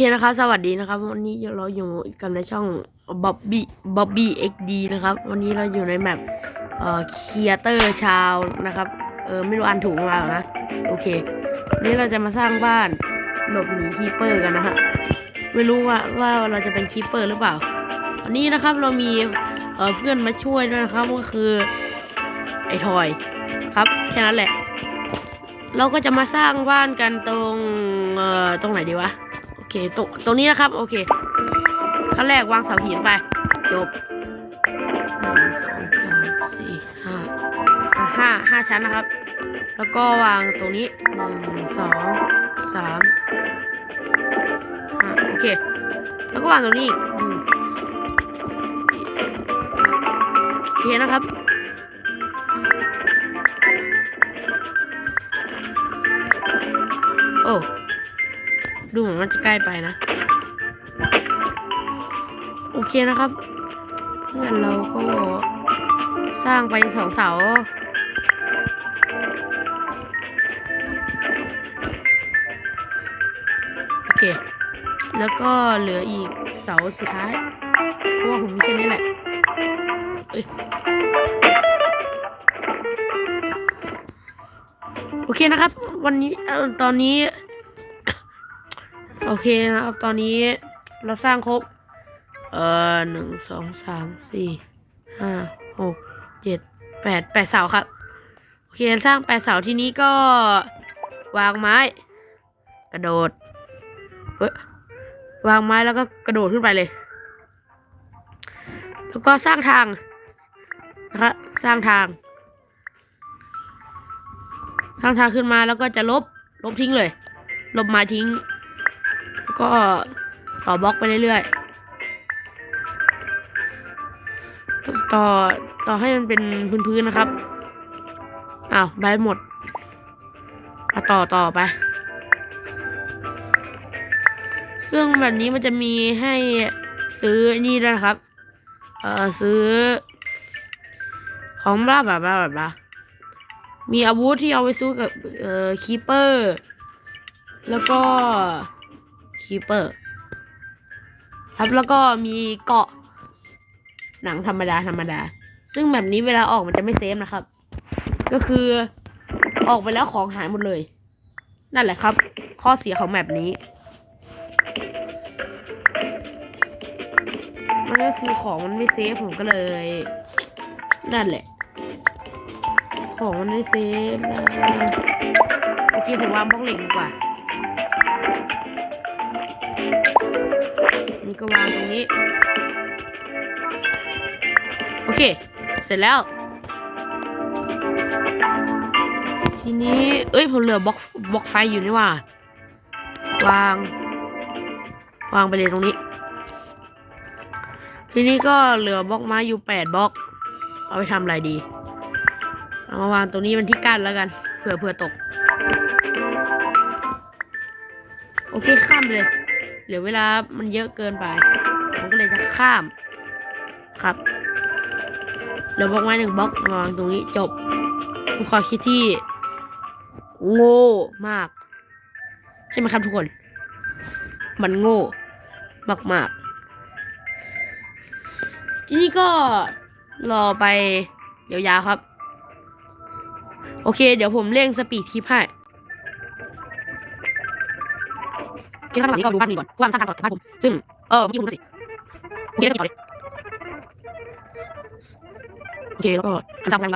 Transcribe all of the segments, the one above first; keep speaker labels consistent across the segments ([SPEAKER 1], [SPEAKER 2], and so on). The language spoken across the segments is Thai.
[SPEAKER 1] เคนะครับสวัสดีนะครับ วันนี้เราอยู่กันในช่อง Bobby Bobby XD นะครับ วันนี้เราอยู่ในแมปเอ่อเคียเตอร์ชาวนะครับ เออไม่รู้อ่านถูกมาหรือเปล่านะ โอเควันนี้เราจะมาสร้างบ้านหลบหนีคีเปอร์กันนะฮะไม่รู้ว่าว่าเราจะเป็นคีเปอร์หรือเปล่าวันนี้นะครับเรามีเอ่อเพื่อนมาช่วยด้วยนะครับก็คือไอ้ทอยครับแค่นั้นแหละ เราก็จะมาสร้างบ้านกันตรงเอ่อตรงไหนดีวะ เคตรงตรงนี้นะครับ โอเคขั้นแรกวางเสาหินไป จบหนึ่งสองสามสี่ห้าอะห้าห้าชั้นนะครับ แล้วก็วางตรงนี้หนึ่งสองสามอะโอเค แล้วก็วางตรงนี้อีกหนึ่งโอเคนะครับโอ้ ดูเหมือนมันจะใกล้ไปนะ โอเคนะครับ เพื่อนเราก็สร้างไปสองเสาโอเค แล้วก็เหลืออีกเสาสุดท้ายเพราะว่าผมมีแค่นี้แหละเอ้ยโอเคนะครับ วันนี้ตอนนี้ โอเคนะครับ ตอนนี้เราสร้างครบ เอ่อหนึ่งสองสามสี่ห้าหกเจ็ดแปดแปดเสาครับ โอเคสร้างแปดเสาที่นี้ก็วางไม้ กระโดดเฮ้ยวางไม้แล้วก็กระโดดขึ้นไปเลย แล้วก็สร้างทางนะครับสร้างทาง สร้างทางขึ้นมาแล้วก็จะลบ ลบทิ้งเลย ลบไม้ทิ้ง ก็ต่อบล็อกไปเรื่อยๆ ต่อต่อให้มันเป็นพื้นๆนะครับ อ้าวใบหมดเอาต่อต่อไป ซึ่งแบบนี้มันจะมีให้ซื้อนี่ด้วยนะครับ เอ่อซื้อ ของบ้าแบบบ้าแบบบ้ามีอาวุธที่เอาไปสู้กับเอ่อคีเปอร์ แล้วก็ คีเปอร์ ครับแล้วก็มีเกาะ หนังธรรมดาธรรมดา ซึ่งแบบนี้เวลาออกมันจะไม่เซฟนะครับ ก็คือออกไปแล้วของหายหมดเลย นั่นแหละครับ ข้อเสียของแบบนี้มันก็คือของมันไม่เซฟผมก็เลย นั่นแหละ ของมันไม่เซฟนะโอเคผมวางบล็อกเหล็กดีกว่า นี่ก็วางตรงนี้ โอเค เสร็จแล้ว ทีนี้ เอ้ย ผมเหลือบล็อกบล็อกไฟอยู่นี่ว่า วาง วางไปเลยตรงนี้ ทีนี้ก็เหลือบล็อกไม้อยู่แปดบล็อก เอาไปทำอะไรดี เอามาวางตรงนี้มันที่กั้นแล้วกัน เผื่อเผื่อตก โอเค ข้ามเลย เหลือเวลามันเยอะเกินไป ผมก็เลยจะข้ามครับเหลือบล็อกไม้หนึ่งบล็อกวางตรงนี้จบผมขอคิดที่ โง่มาก ใช่ไหมครับทุกคน มันโง่มากๆทีนี้ก็รอไปยาวๆครับ โอเค เดี๋ยวผมเร่งสปีดคลิปให้ คิดว่านี้ก็ดูภาพนี้ก่อนว่ามันสร้างทางต่อจากบ้านผมซึ่งเออเมื่อกี้ผมรู้สิโอเคแล้วต่อเลยโอเคแล้วก็ทำตามกัน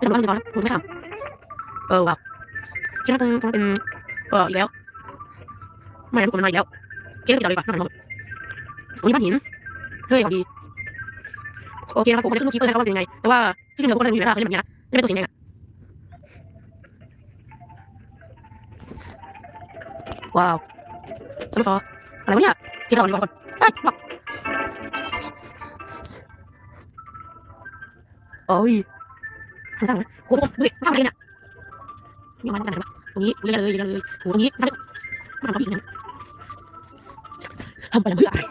[SPEAKER 1] ดีกว่าไม่ทำบ้านต่อแล้วผมไม่ทำเออว้าวคิดว่าคงคงเป็นเอออีกแล้วไม่ทุกคนมันมาอีกแล้วเกมต่อดีกว่าน่าสนใจโอ้ยบ้านหินเฮ้ยของดีโอเคนะครับผมจะขึ้นคลิปเลยนะครับว่าเป็นยังไงแต่ว่าที่เหลือคนจะมีเวลาเขาจะแบบนี้นะจะเป็นตัวสีแดงอะว้าว สรุปต่ออะไรวะเนี่ยที่เราดีกว่าคนเอ้ยบอกโอ้ยทำสร้างเลยโอ้โหดูดิสร้างอะไรเนี่ยนี่มันกันไหนวะตรงนี้เยอะเลยเยอะเลยโอ้โหตรงนี้มันมันทำอีกนะทำไปแล้วเพื่ออะไร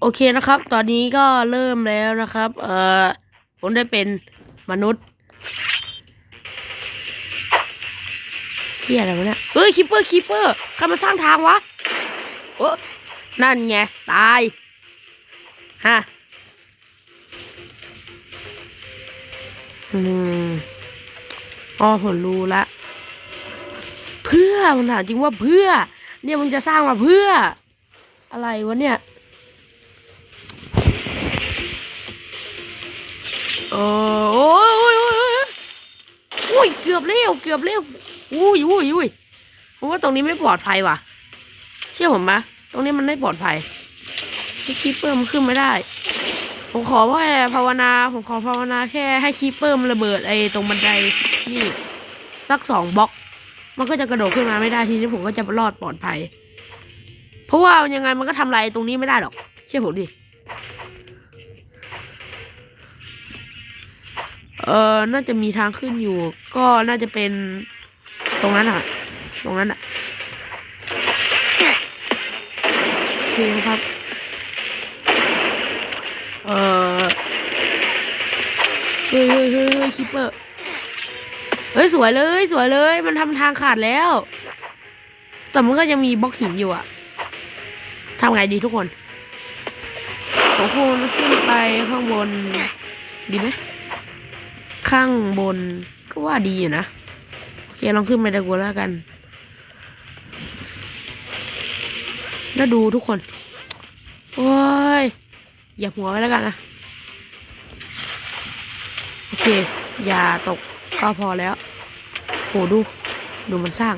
[SPEAKER 1] โอเคนะครับ ตอนนี้ก็เริ่มแล้วนะครับ เอ่อ ผมได้เป็นมนุษย์เฮียอะไรวะเนี่ยเอ้ยคิปเปอร์คิปเปอร์ใครมาสร้างทางวะโอ้นั่นไง ตายฮะอืมอ๋อผมรู้ละ เพื่อมันถามจริงว่าเพื่อ เนี่ยมึงจะสร้างมาเพื่อ อะไรวะเนี่ย โอ้ยโอ้ยโอ้ยโอ้ยโอ้ยเกือบเร็วเกือบเร็วอุ้ยอุ้ยอุ้ยผมว่าตรงนี้ไม่ปลอดภัยว่ะ เชื่อผมปะตรงนี้มันไม่ปลอดภัยที่คีเปอร์มันขึ้นไม่ได้ ผมขอแค่ภาวนา ผมขอภาวนาแค่ให้คีเปอร์มันระเบิดไอ้ตรงบันไดนี่สักสองบล็อก มันก็จะกระโดดขึ้นมาไม่ได้ทีนี้ผมก็จะรอดปลอดภัย เพราะว่ายังไงมันก็ทำลายตรงนี้ไม่ได้หรอก เชื่อผมดิ เออน่าจะมีทางขึ้นอยู่ ก็น่าจะเป็นตรงนั้นอะ ตรงนั้นอะโอเคครับ เออเฮ้ยเฮ้ยเฮ้ยเฮ้ยคิปเปอร์ เฮ้ย สวยเลย สวยเลย มันทำทางขาดแล้ว แต่มันก็ยังมีบล็อกหินอยู่อะทำไงดีทุกคนผมคงขึ้นไปข้างบน ดีไหม ข้างบนก็ว่าดีอยู่นะ โอเคลองขึ้นไปดูกูแล้วกัน แล้วดูทุกคนโอ้ยอย่าหัวไว้แล้วกันนะ โอเค อย่าตกก็พอแล้วโหดู ดูมันสร้าง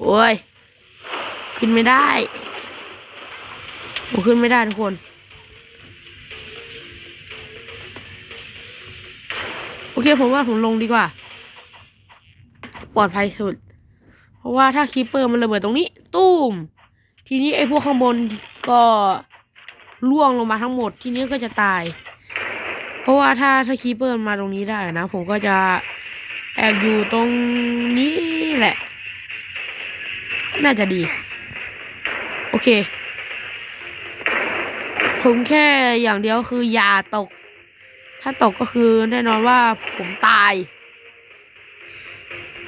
[SPEAKER 1] โอ้ย ขึ้นไม่ได้ผมขึ้นไม่ได้ทุกคน อเคผมว่าผมลงดีกว่า ปลอดภัยสุด เพราะว่าถ้าคีเปอร์มันระเบิดตรงนี้ตุ้ม ทีนี้ไอ้พวกข้างบนก็ล่วงลงมาทั้งหมด ทีนี้ก็จะตาย เพราะว่าถ้าถ้าคีเปอร์มาตรงนี้ได้นะ ผมก็จะแอบอยู่ตรงนี้แหละ น่าจะดี โอเค ผมแค่อย่างเดียวคืออย่าตก ถ้าตกก็คือแน่นอนว่าผมตาย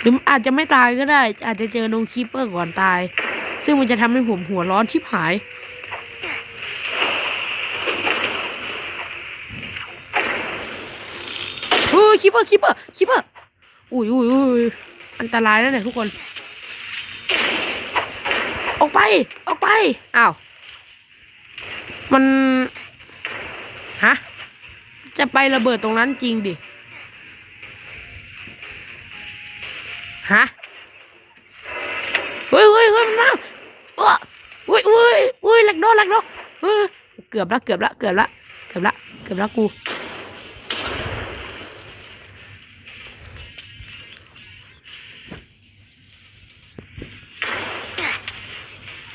[SPEAKER 1] หรืออาจจะไม่ตายก็ได้ อาจจะเจอโนคีเปอร์ก่อนตาย ซึ่งมันจะทำให้ผมหัวร้อนชิบหาย เฮ้ยคีเปอร์คีเปอร์คีเปอร์อุ้ยอุ้ยอุ้ยอันตรายแล้วเนี่ยทุกคน ออกไป ออกไป อ้าว มัน ฮะ จะไประเบิดตรงนั้นจริงดิ ฮะ เฮ้ยเฮ้ยเฮ้ยมันมาเอออุ้ยอุ้ยอุ้ยหลักโดนหลักโดนเกือบละเกือบละเกือบละเกือบละเกือบละกู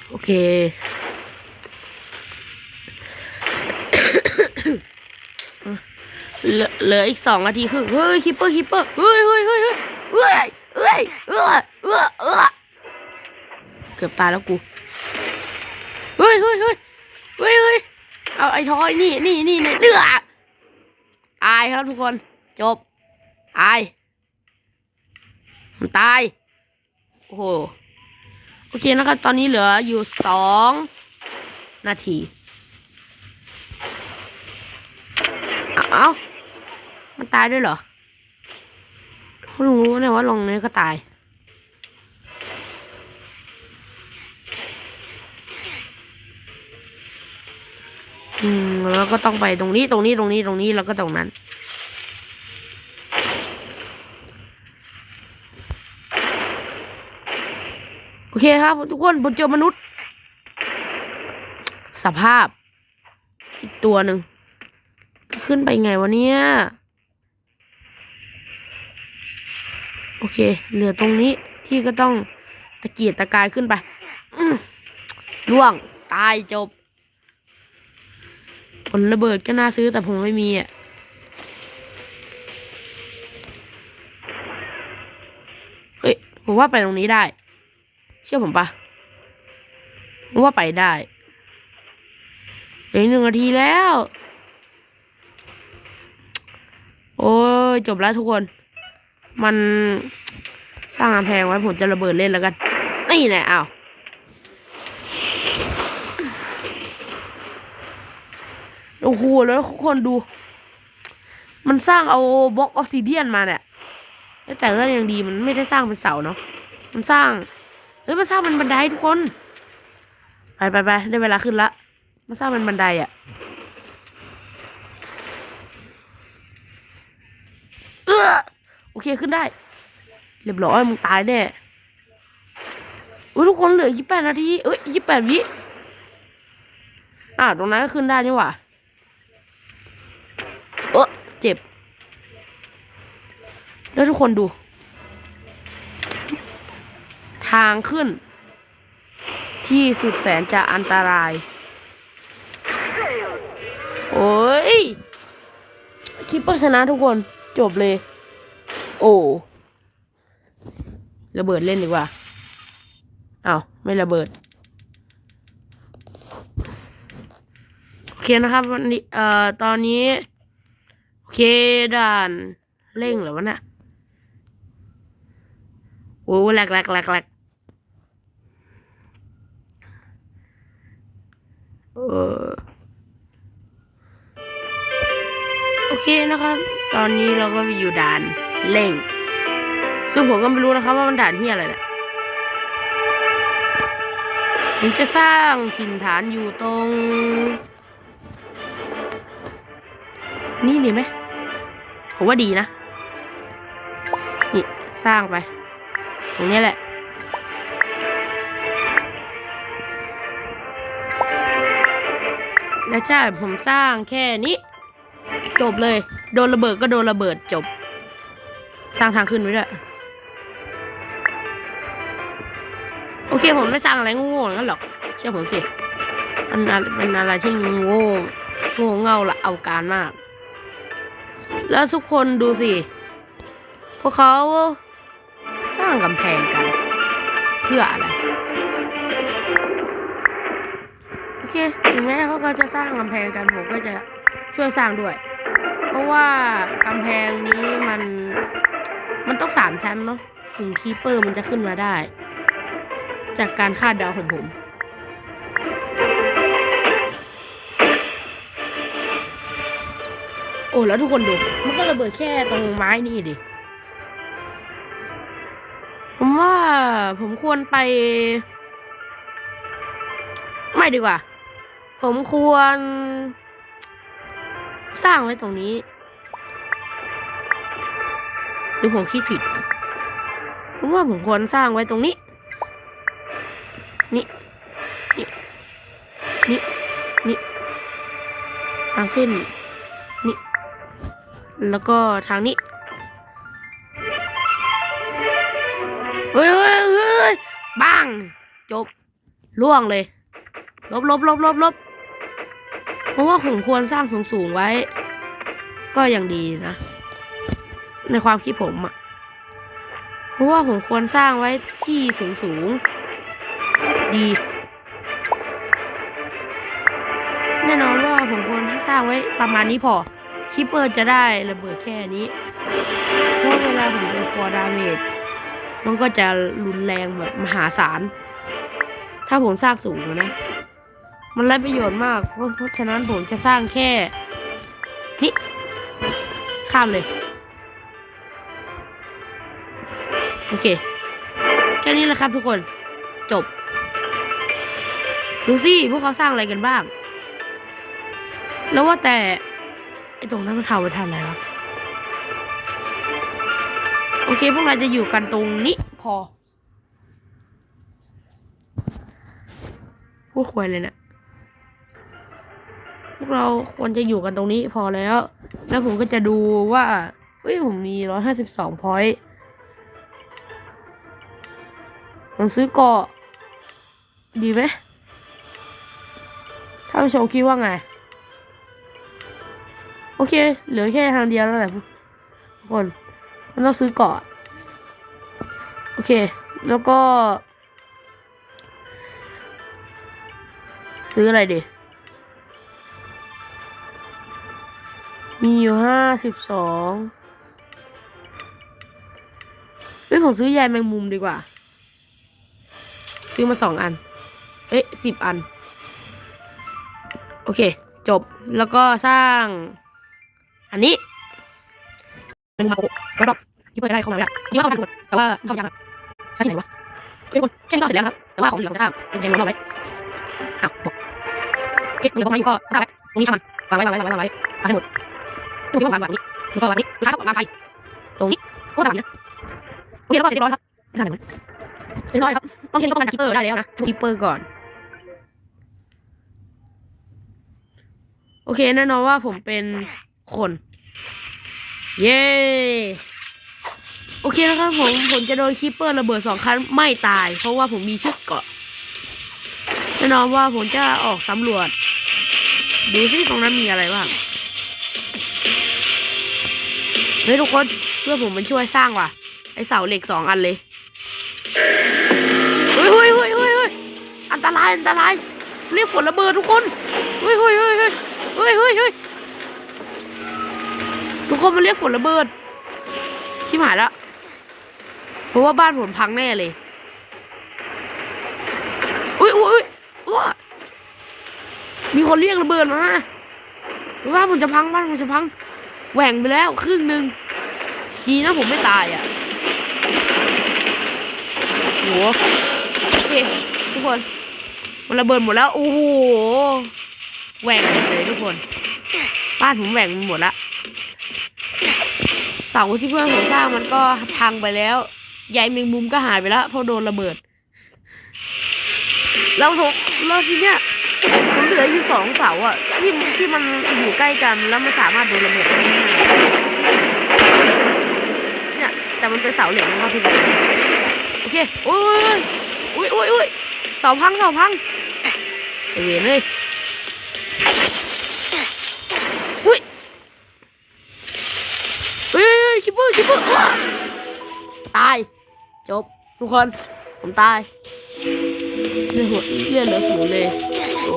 [SPEAKER 1] โอเค เหลืออีกสองนาทีครึ่งเฮ้ยคิปเปอร์คิปเปอร์เฮ้ยเฮ้ยเฮ้ยเฮ้ยเฮ้ยเฮ้ยเฮ้ยเฮ้ยเฮ้ยเกือบตายแล้วกูเฮ้ยเฮ้ยเฮ้ยเฮ้ยเฮ้ยเอาไอ้ทอยนี่นี่นี่นี่เลือดตายครับทุกคนจบตายมันตายโอ้โหโอเคนะครับตอนนี้เหลืออยู่สองนาที เอาเอา มันตายด้วยเหรอเพิ่งรู้เนี่ยว่าลงนี้ก็ตาย อืมแล้วก็ต้องไปตรงนี้ตรงนี้ตรงนี้ตรงนี้แล้วก็ตรงนั้น โอเคครับทุกคนผมเจอมนุษย์ สภาพ อีกตัวหนึ่งขึ้นไปไงวะเนี่ย เค เหลือตรงนี้ที่ก็ต้องตะเกียกตะกายขึ้นไปล่วง ตายจบ ผลระเบิดก็น่าซื้อแต่ผมไม่มีอะเฮ้ย ผมว่าไปตรงนี้ได้ เชื่อผมปะผมว่าไปได้เหลืออกหนึ่งนาทีแล้ว โอ้ย จบแล้วทุกคน มันสร้างกำแพงไว้ผมจะระเบิดเล่นแล้วกัน นี่แหละอ้าวโอ้โหแล้วทุกคนดู มันสร้างเอาบล็อกออฟซิเดียนมาเนี่ยแต่ก็ยังดีมันไม่ได้สร้างเป็นเสาเนาะมันสร้างเฮ้ยมันสร้างเป็นบันไดทุกคน ไปไปไปได้เวลาขึ้นละมันสร้างเป็นบันไดอะเโอเคขึ้นได้ เรียบร้อยมึงตายแน่อุ้ยทุกคนเหลือยี่แปดนาทีเอ้ยยี่แปดวิอ่าตรงนั้นก็ขึ้นได้นี่หว่าเออเจ็บ แล้วทุกคนดู ทางขึ้น ที่สุดแสนจะอันตราย โอ้ยคิปเปอร์ชนะทุกคนจบเลย อ้ระเบิดเล่นดีกว่าเอาไม่ระเบิด โอเคนะครับวันนี้เอ่อตอนนี้ โอเคด่านเร่งหรอวะเนี่ยโอ้แหลกแหลกแหลกแหลกเออโอเคนะครับ ตอนนี้เราก็อยู่ด่าน เร่ง ซึ่งผมก็ไม่รู้นะครับว่ามันด่านที่อะไรแหละผมจะสร้างถิ่นฐานอยู่ตรง นี่ดีไหมผมว่าดีนะ นี่สร้างไป ตรงนี้แหละและใช่ผมสร้างแค่นี้ จบเลย โดนระเบิดก็โดนระเบิดจบ สร้างทางขึ้นไว้ด้วยโอเคผมไม่สร้างอะไรโง่ๆงั้นหรอกเชื่อผมสิมันเป็นอะไรที่โง่โง่เง่าละเอาการมาก แล้วทุกคนดูสิ พวกเขาสร้างกำแพงกัน เพื่ออะไร โอเค ถึงแม้พวกเขาจะสร้างกำแพงกันผมก็จะช่วยสร้างด้วย เพราะว่ากำแพงนี้มัน มันต้องสามชั้นเนาะถึงคีเปอร์มันจะขึ้นมาได้ จากการคาดเดาของผม โอ้แล้วทุกคนดู มันก็ระเบิดแค่ตรงไม้นี่ดิ ผมว่าผมควรไป ไม่ดีกว่า ผมควร สร้างไว้ตรงนี้ รือผมคิดผิดผมว่าผมควรสร้างไว้ตรงนี้ นี่ นี่ นี่ นี่ทางขึ้น นี่ แล้วก็ทางนี้เฮ้ยเฮ้ยเฮ้ยบ้างจบล่วงเลย ลบลบลบลบลบเพราะว่าผมควรสร้างสูงสูงไว้ ก็ยังดีนะ ในความคิดผมอะเพราะว่าผมควรสร้างไว้ที่สูงสูงๆดี แน่นอนว่าผมควรสร้างไว้ประมาณนี้พอคิปเปอร์จะได้ระเบิดแค่นี้เพราะเวลาผมเป็นฟอร์ดาเมจมันก็จะรุนแรงแบบมหาศาล ถ้าผมสร้างสูงนะ มันไร้ประโยชน์มาก เพราะเพราะฉะนั้นผมจะสร้างแค่ นี่ ข้ามเลย อเค แค่นี้แหละครับทุกคน จบ ดูสิพวกเขาสร้างอะไรกันบ้าง แล้วว่าแต่ ไอ้ตรงนั้นมันทำไว้ทำอะไรวะโอเค พวกเราจะอยู่กันตรงนี้พอ พูดคุยเลยเนะี่ยพวกเราควรจะอยู่กันตรงนี้พอแล้ว แล้วผมก็จะดูว่าเฮ้ยผมมีร้อยห้าสิบสองพอยต์ ผมซื้อเกาะดีไหมถ้านผู้ชมคิดว่าไง โอเค เหลือแค่ทางเดียวแล้วแหละทุกคนมันต้องซื้อเกาะโอเค แล้วก็ ซื้ออะไรดีมีอยู่ห้าสิบสองเฮ้ยผมซื้อยายแมงมุมดีกว่า ซื้อมาสองอัน เอ๊ะสิบอัน โอเค จบแล้วก็สร้าง อันนี้เป็นมาโกะแล้วก็ที่เปิดได้เข้ามาไม่ได้ที่ว่าเข้ามาทุกคนแต่ว่าเข้ายากอะใช่ที่ไหนวะเฮ้ยทุกคนแค่นี้ก็เสร็จแล้วครับแต่ว่าของเหลือไม่สร้างเป็นเพลงเราไว้อ้าวจบโอเคเหลือพวกมาอยู่ก็สร้างไว้ตรงนี้ช่างมันวางไว้วางไว้วางไว้วางไว้วางให้หมดตรงนี้วางวางนี้แล้วก็วางนี้สุดท้ายก็วางไฟตรงนี้ก็วางแบบนี้นะโอเคแล้วก็เสร็จเรียบร้อยครับไม่ทำอะไรมัน เรียบร้อยครับต้องเห็นก็ประมาณคิปเปอร์ได้แล้วนะคิปเปอร์ก่อน โอเคแน่นอนว่าผมเป็นคน เย้โอเคนะครับผมผมจะโดนคิปเปอร์ระเบิดสองครั้งไม่ตาย เพราะว่าผมมีชุดเกาะแน่นอนว่าผมจะออกสำรวจ ดูซิตรงนั้นมีอะไรบ้างเฮ้ยทุกคนเพื่อผมมันช่วยสร้างว่ะ ไอเสาเหล็กสองอันเลย เฮ้ยเฮ้ยเฮ้ยเฮ้ยเฮ้ยอันตรายอันตราย เรียกฝนระเบิดทุกคน เฮ้ยเฮ้ยเฮ้ยเฮ้ยเฮ้ยเฮ้ยเฮ้ยทุกคนมาเรียกฝนระเบิด ชิบหายแล้วเพราะว่าบ้านผมพังแน่เลย อุ้ยอุ้ยอุ้ยอุ๊ยมีคนเรียกระเบิดมาบ้านผมจะพังบ้านผมจะพังแหว่งไปแล้วครึ่งหนึ่งดีนะผมไม่ตายอะ โหโอเคทุกคน มันระเบิดหมดแล้ว โอ้โหแหว่งเลยทุกคน บ้านผมแหว่งหมดละเสาที่เพื่อนผมสร้างมันก็พังไปแล้วใยแมงมุมก็หายไปแล้วเพราะโดนระเบิด แล้วผมแล้วทีเนี้ยผมเหลืออยู่สองเสาอะที่ที่มันอยู่ใกล้กันแล้วมันสามารถโดนระเบิดได้เนี่ยแต่มันเป็นเสาเหล็กนะครับทุกคนโอ เคโอ้ยโอ้ยโอ้ยโอ้ยเสาพังเสาพังไอเวนเลยอุ้ยเฮ้ยคิปเปอร์คิปเปอร์ตาย จบ ทุกคน ผมตายเลือดหัวเลือดเหลือศูเลย โอ้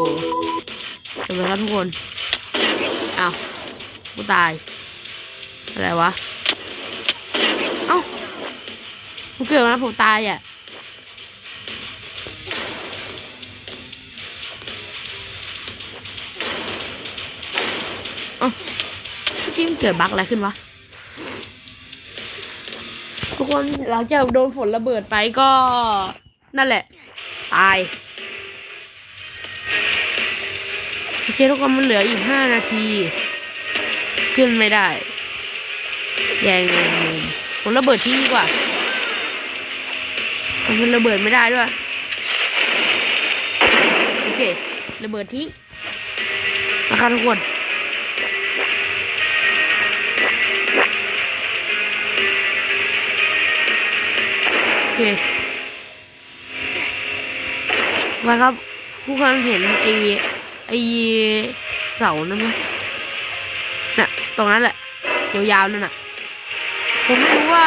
[SPEAKER 1] ทำไมครับทุกคน อ้าว กูตาย อะไรวะ เอ้า กูเกิดมาผมตายอะเอ้าเมื่อกี้มันเกิดบั๊กอะไรขึ้นวะ ทุกคนหลังจากโดนฝนระเบิดไปก็ นั่นแหละ ตาย โอเคทุกคนมันเหลืออีกห้านาที ขึ้นไม่ได้ แยงแมงมุมผมระเบิดทิ้งดีกว่า มันระเบิดไม่ได้ด้วย โอเค ระเบิดทิ้งนะครับทุกคนโอเคมาครับผู้คนเห็นไอ้ไอ้เสานั่นไหมน่ะ ตรงนั้นแหละ ยาวๆนั่นน่ะ ผมไม่รู้ว่า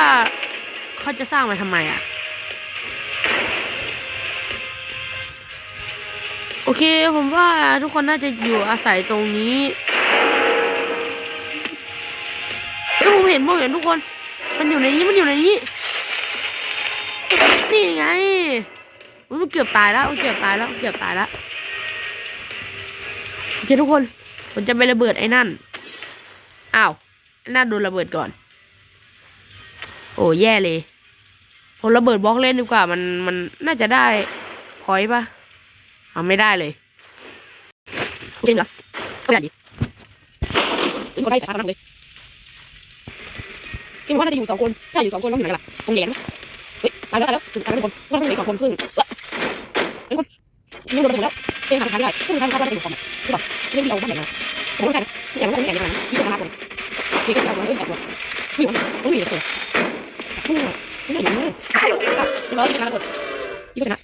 [SPEAKER 1] เขาจะสร้างมาทำไมอะ โอเคผมว่าทุกคนน่าจะอยู่อาศัยตรงนี้เฮ้ยผมเห็นผมเห็นทุกคน มันอยู่ในนี้มันอยู่ในนี้ นี่ไงอุ๊ยมันเกือบตายแล้วมันเกือบตายแล้วมันเกือบตายแล้วโอเคทุกคนผมจะไประเบิดไอ้นั่นอ้าวไอ้นั่นโดนระเบิดก่อน โอ้แย่เลยผมระเบิดบล็อกเล่นดีกว่ามันมันน่าจะได้พอยต์ปะ เอาไม่ได้เลยจริงเหรอไม่ได้ดิจริงก็ได้สาระนั่งเลยจริงว่าน่าจะอยู่สองคนใช่อยู่สองคนแล้วอยู่ไหนกันล่ะตรงแหลมเฮ้ยตายแล้วตายแล้วถึงตายแล้วทุกคนก็ต้องเหลืออกสองคนซึ่งเอ้อเป็นคนยังโดนระเบิดแล้วเองหาทางไม่ได้ซึ่งทางเข้าบ้านจะอยู่คอมใช่ป่ะเรื่องที่เอาบ้านไหนมาผมต้องใช่อย่างนั้นอย่างนั้นที่จะมาคนโอเคก็จะเอาเรื่องแอบตัวไม่อยู่ต้องมีตัวไม่ได้ไม่ได้อย่างนี้ก็ร้อยเป็นการระเบิดยี่สิบนะ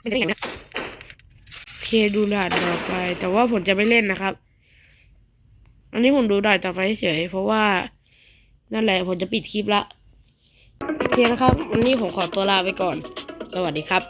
[SPEAKER 1] เป็นอย่างนี้โอเค ดูด่านต่อไป แต่ว่าผมจะไม่เล่นนะครับ อันนี้ผมดูด่านต่อไปเฉยเพราะว่านั่นแหละผมจะปิดคลิปละโอเคนะครับ วันนี้ผมขอตัวลาไปก่อน สวัสดีครับ